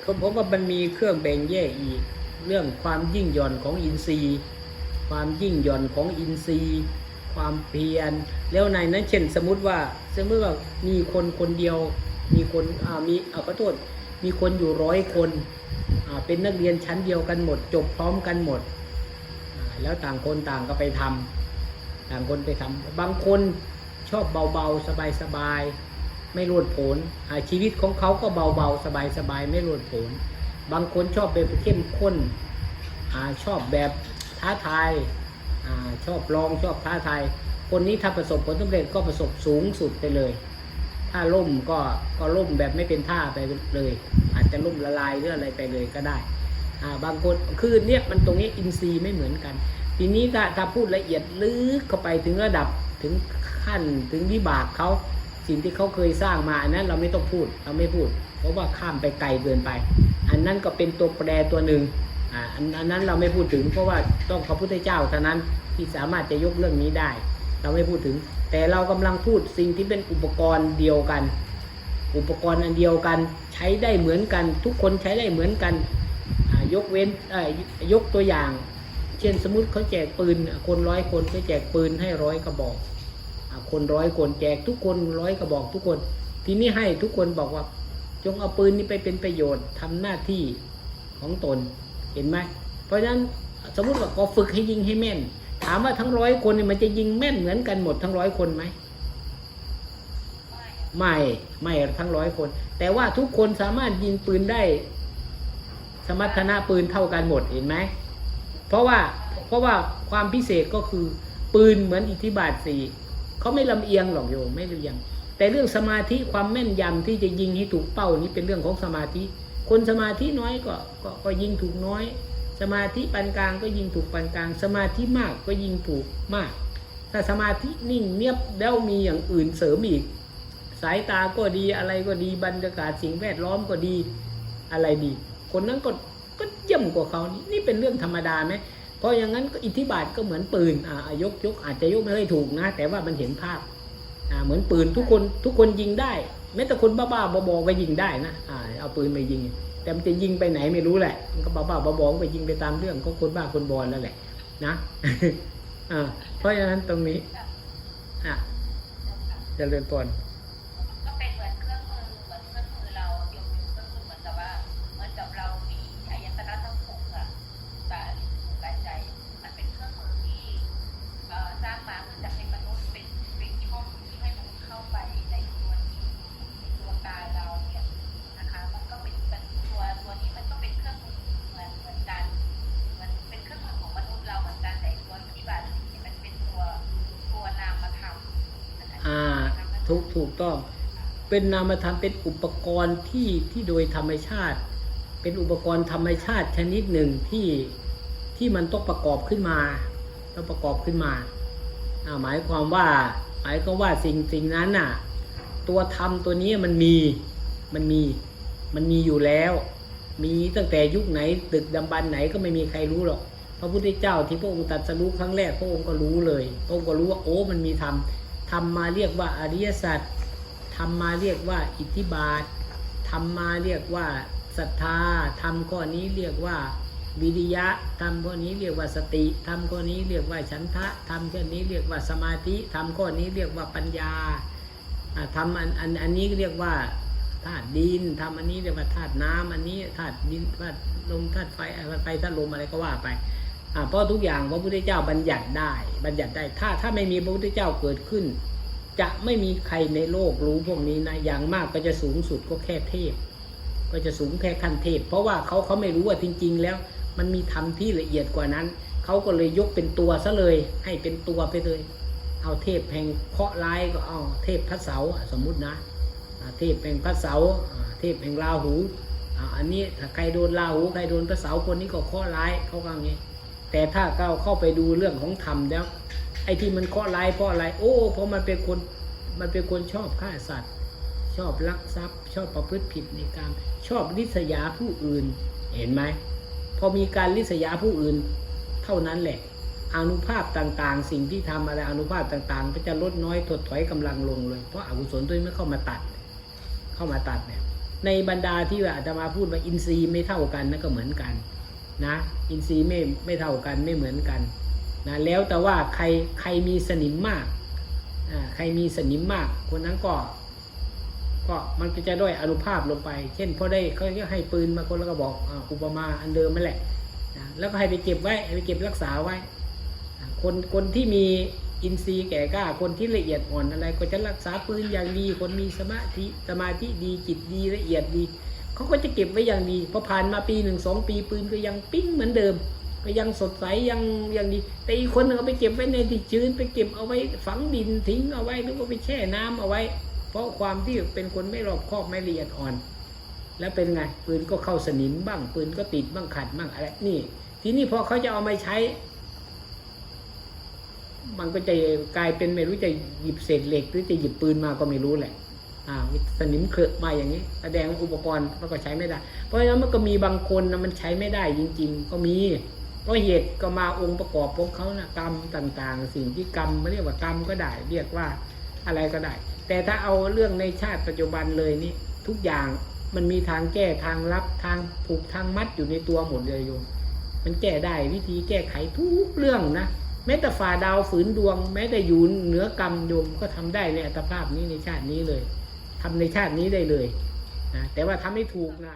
เขาพราะว่ามันมีเครื่องแบ่งแยกอีก เรื่องความยิ่งหย่อนของอินทรีย์ ความยิ่งหย่อนของอินทรีย์ ความเพียรแล้วในนั้นเช่นสมมติว่าสมมติว่ามีคนคนเดียว มีคนอ่ามีเอาขอโทษมีคนอยู่ร้อยคนอ่าเป็นนักเรียนชั้นเดียวกันหมด จบพร้อมกันหมด แล้วต่างคนต่างก็ไปทำต่างคนไปทำบางคนชอบเบาๆสบายๆ ไม่โลดผนอ่าชีวิตของเขาก็เบาๆ สบายๆ ไม่โลดผนบางคนชอบแบบเข้มข้นอชอบแบบท้าทายอชอบลองชอบท้าทาย คนนี้ถ้าประสบผลสำเร็จก็ประสบสูงสุดไปเลย ถ้าล่มก็ก็ล่มแบบไม่เป็นท่าไปเลย อาจจะล่มละลายหรืออะไรไปเลยก็ได้บางคนคือเนี่ยมันตรงนี้อินทรีย์ไม่เหมือนกัน ทีนี้ถ้าถ้าพูดละเอียดลึกเข้าไปถึงระดับถึงขั้นถึงวิบากเขา สิ่งที่เขาเคยสร้างมาอันนั้นเราไม่ต้องพูดเราไม่พูด เพราะว่าข้ามไปไกลเกินไป อันนั้นก็เป็นตัวแปรตัวหนึ่งอ่าอันอันนั้นเราไม่พูดถึง เพราะว่าต้องพระพุทธเจ้าเท่านั้นที่สามารถจะยกเรื่องนี้ได้ เราไม่พูดถึง แต่เรากำลังพูดสิ่งที่เป็นอุปกรณ์เดียวกัน อุปกรณ์อันเดียวกันใช้ได้เหมือนกัน ทุกคนใช้ได้เหมือนกันยกเว้นเอ่อยกตัวอย่าง เช่นสมมติเขาแจกปืนคนร้อยคนเขาแจกปืนให้ร้อยกระบอก คนร้อยคนแจกทุกคนร้อยกระบอกทุกคน ทีนี้ให้ทุกคนบอกว่า จงเอาปืนนี้ไปเป็นประโยชน์ทำหน้าที่ของตนเห็นไหมเพราะฉะนั้นสมมติว่าก็ฝึกให้ยิงให้แม่น ถามว่าทั้งร้อยคนเนี่ยมันจะยิงแม่นเหมือนกันหมดทั้งร้อยคนไหมไม่ไม่ทั้งร้อยคน แต่ว่าทุกคนสามารถยิงปืนได้ สมรรถนะปืนเท่ากันหมดเห็นไหมเพราะว่าเพราะว่าความพิเศษก็คือปืนเหมือนอิทธิบาทสี่ เขาไม่ลำเอียงหรอกโยมไม่ลำเอียง แต่เรื่องสมาธิความแม่นยำที่จะยิงให้ถูกเป้านี้เป็นเรื่องของสมาธิ คนสมาธิน้อยก็ก็ก็ยิงถูกน้อย สมาธิปานกลางก็ยิงถูกปานกลาง สมาธิมากก็ยิงถูกมาก ถ้าสมาธินิ่งเงียบแล้วมีอย่างอื่นเสริมอีก สายตาก็ดีอะไรก็ดีบรรยากาศสิ่งแวดล้อมก็ดีอะไรดี คนนั้นก็ก็เยี่ยมกว่าเขานี่นี่เป็นเรื่องธรรมดาไหม เพราะอย่างนั้นก็อิทธิบาทก็เหมือนปืนอ่ายกยกอาจจะยกไม่ได้ถูกนะ แต่ว่ามันเห็นภาพอ่าเหมือนปืนทุกคนทุกคนยิงได้แม้แต่คนบ้าๆบอๆก็ยิงได้นะอ่าเอาปืนไปยิง แต่มันจะยิงไปไหนไม่รู้แหละมันก็บ้าๆบอๆไปยิงไปตามเรื่องของคนบ้าคนบอลนั่นแหละ นะอ่าเพราะฉะนั้นตรงนี้อะจะเริ่มต้น ถูกถูกต้อง เป็นนามธรรมเป็นอุปกรณ์ที่ที่โดยธรรมชาติ เป็นอุปกรณ์ธรรมชาติชนิดหนึ่งที่ที่มันต้องประกอบขึ้นมาต้องประกอบขึ้นมาหมายความว่าหมายความว่าสิ่งสิ่งนั้นน่ะ ตัวธรรมตัวนี้มันมีมันมีมันมีอยู่แล้ว มีตั้งแต่ยุคไหนตึกดำบรรพ์ไหนก็ไม่มีใครรู้หรอกพระพุทธเจ้าที่พระองค์ตรัสรู้ครั้งแรกพระองค์ก็รู้เลยพระองค์ก็รู้ว่าโอ้มันมีธรรม ธรรมมาเรียกว่าอริยสัจธรรมมาเรียกว่าอิทธิบาทธรรมมาเรียกว่าศรัทธาธรรมข้อนี้เรียกว่าวิริยะธรรมข้อนี้เรียกว่าสติธรรมข้อนี้เรียกว่าฉันทะธรรมข้อนี้เรียกว่าสมาธิธรรมข้อนี้เรียกว่าปัญญาธรรมอันอันอันนี้เรียกว่าธาตุดินธรรมอันนี้เรียกว่าธาตุน้ำอันนี้ธาตุดินธาตุลมธาตุไฟอะไรไฟธาตุลมอะไรก็ว่าไป เพราะทุกอย่างพระพุทธเจ้าบัญญัติได้ บัญญัติได้ ถ้าถ้าไม่มีพระพุทธเจ้าเกิดขึ้น จะไม่มีใครในโลกรู้พวกนี้นะ อย่างมากก็จะสูงสุดก็แค่เทพ ก็จะสูงแค่ขั้นเทพ เพราะว่าเขาเขาไม่รู้ว่าจริง ๆ แล้ว มันมีธรรมที่ละเอียดกว่านั้น เขาก็เลยยกเป็นตัวซะเลย ให้เป็นตัวไปเลย เอาเทพแห่งเคราะห์ร้ายก็เอาเทพพระเสาสมมุตินะ เทพแห่งพระเสาเทพแห่งราหูอ่าอันนี้ถ้าใครโดนราหูใครโดนพระเสาคนนี้ก็เคราะห์ร้ายเขาก็อย่างนี้ แต่ถ้าก้าวเข้าไปดูเรื่องของธรรมแล้ว ไอ้ที่มันเคาะห์ร้ายเพราะอะไร โอ้เพราะมันเป็นคนมันเป็นคนชอบฆ่าสัตว์ ชอบลักทรัพย์ ชอบประพฤติผิดในการชอบริษยาผู้อื่น เห็นไหมพอมีการริษยาผู้อื่น เท่านั้นแหละอนุภาพต่างๆ สิ่งที่ทำอะไรอนุภาพต่างๆ ก็จะลดน้อยถดถอยกำลังลงเลย เพราะอากุศลตัวนี้ไม่เข้ามาตัด เข้ามาตัดเนี่ยในบรรดาที่ว่าอาตมาพูดว่าอินทรีย์ไม่เท่ากันนั่นก็เหมือนกัน นะอินทรีย์ไม่ไม่เท่ากันไม่เหมือนกันนะแล้วแต่ว่าใครใครมีสนิมมากอ่าใครมีสนิมมาก คนนั้นก็ก็มันก็จะด้อยอนุภาพลงไป เช่นพอได้เขาให้ปืนมาคนแล้วก็บอกอ,อุปมาอันเดิมนั่นแหละนะแล้วก็ให้ไปเก็บไว้ให้ไปเก็บรักษาไว้ คนคนที่มีอินทรีย์แก่กล้าคนที่ละเอียดอ่อนอะไร ก็จะรักษาปืนอย่างดีคนมีสมาธิสมาธิดีจิตดีละเอียดดี เขาก็จะเก็บไว้อย่างดีพอผ่านมาปีหนึ่งสองปีปืนก็ยังปิ้งเหมือนเดิม ก็ยังสดใสยังยังดี แต่อีกคนหนึงเอาไปเก็บไว้ในที่ชื้นไปเก็บเอาไว้ฝังดินทิ้งเอาไว้หรือว่าไปแช่น้ำเอาไว้ เพราะความที่เป็นคนไม่รอบคอบไม่ละเอียดอ่อน แล้วเป็นไงปืนก็เข้าสนิมบ้างปืนก็ติดบ้างขัดบ้างอะไรนี่ ทีนี้พอเขาจะเอามาใช้ มันก็จะกลายเป็นไม่รู้จะหยิบเศษเหล็กหรือจะหยิบปืนมาก็ไม่รู้แหละ สนิมเคลอะมาอย่างนี้ แสดงว่าอุปกรณ์มันก็ใช้ไม่ได้ เพราะฉะนั้นมันก็มีบางคนนะมันใช้ไม่ได้จริง ๆ ก็มีเพราะเหตุก็มาองค์ประกอบของเขานะกรรมต่างๆ สิ่งที่กรรมไม่เรียกว่ากรรมก็ได้ เรียกว่าอะไรก็ได้ แต่ถ้าเอาเรื่องในชาติปัจจุบันเลยนี่ทุกอย่างมันมีทางแก้ทางรับทางผูกทางมัดอยู่ในตัวหมดเลยโยมมันแก้ได้วิธีแก้ไขทุกเรื่องนะแม้แต่ฝ่าดาวฝืนดวง แม้แต่อยู่เหนือกรรมโยมก็ทำได้ในอัตภาพนี้ในชาตินี้เลย ทำในชาตินี้ได้เลยนะแต่ว่าทำให้ถูกนะ